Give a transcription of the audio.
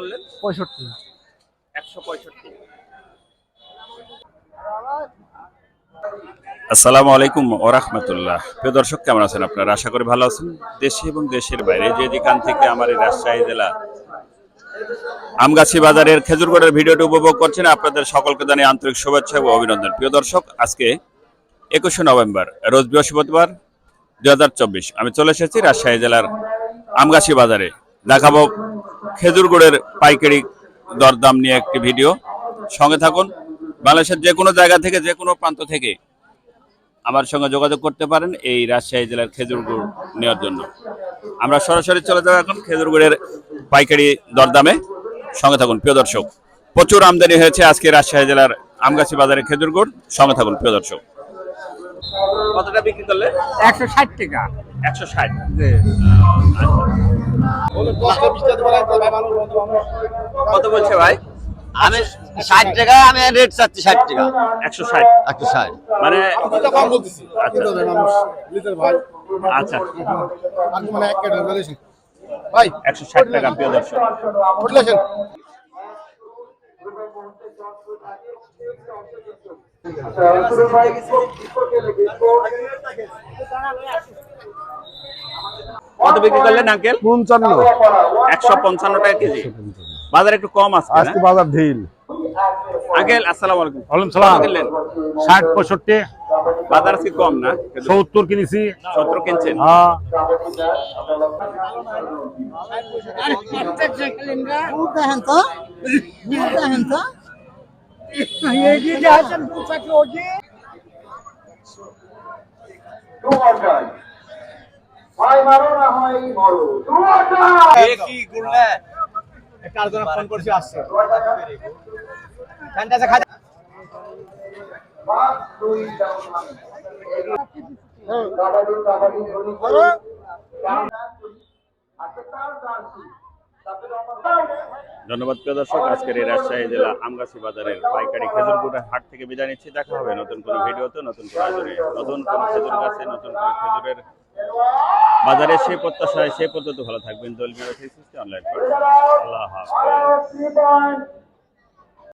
করলেন পঁয়ষট্টি। একশো পঁয়ষট্টি। আসসালামু আলাইকুম ও রাহমাতুল্লাহ। প্রিয় দর্শক কেমন আছেন আপনারা? আশা করি ভালো আছেন। দেশে এবং দেশের বাইরে যে যেখান থেকে আমার এই রাজশাহী জেলা আমগাছি বাজারের খেজুরগড়ের ভিডিওটি উপভোগ করছেন আপনাদের সকলকে জানিয়ে আন্তরিক শুভেচ্ছা ও অভিনন্দন। প্রিয় দর্শক আজকে একুশে নভেম্বর রোজ বৃহস্পতিবার দুই চব্বিশ। আমি চলে এসেছি রাজশাহী জেলার আমগাছি বাজারে। দেখাবো খেজুরগুড়ের পাইকারি দরদাম নিয়ে একটি ভিডিও। সঙ্গে থাকুন বাংলাদেশের যে কোনো জায়গা থেকে যে কোনো প্রান্ত থেকে আমার সঙ্গে যোগাযোগ করতে পারেন এই রাজশাহী জেলার খেজুর গুড় নেওয়ার জন্য। আমরা সরাসরি চলে যাব এখন খেজুর গুড়ের পাইকারি দরদামে। সঙ্গে থাকুন প্রিয় দর্শক প্রচুর আমদানি হয়েছে আজকে রাজশাহী জেলার আমগাছি বাজারে খেজুর গুড় সঙ্গে থাকুন প্রিয় দর্শক। কতটা বিক্রি করলে একশো ষাট টাকা। একশো ষাট। কত বলছে ভাই? আমি ষাট টাকা আমি রেট চাচ্ছি ষাট টাকা। একশো ষাট। একশো ষাট। মানে আচ্ছা। ভাই। আচ্ছা। মানে ভাই একশো ষাট টাকা প্রিয় দর্শক। রিলেশন কত বিক্রি করলেন আঙ্কেল পঞ্চান্ন। একশো পঞ্চান্ন টাকা কেজি। বাজার একটু কম আসছে আজকে বাজার ঢিল। আঙ্কেল আসসালামু আলাইকুম। ওয়ালাইকুম সালাম। কিনলেন? ষাট পঁয়ষট্টি। বাজার আজকে কম না? সত্তর কিনেছি। সত্তর কিনছেন? হ্যাঁ। ধন্যবাদ প্রিয় দর্শক আজকের এই রাজশাহী জেলা আমগাছি বাজারের পাইকারি খেজুর গুড়ের হাট থেকে বিদায় নিচ্ছি। দেখা হবে নতুন কোনো ভিডিওতে নতুন কোনো আয়োজনে। নতুন কোনো খেজুর গাছে নতুন কোনো খেজুরের বাজারে সেই প্রত্যাশায় সেই পদ্ধতি ভালো থাকবেন। দলীয় অনলাইন আল্লাহ হাফেজ।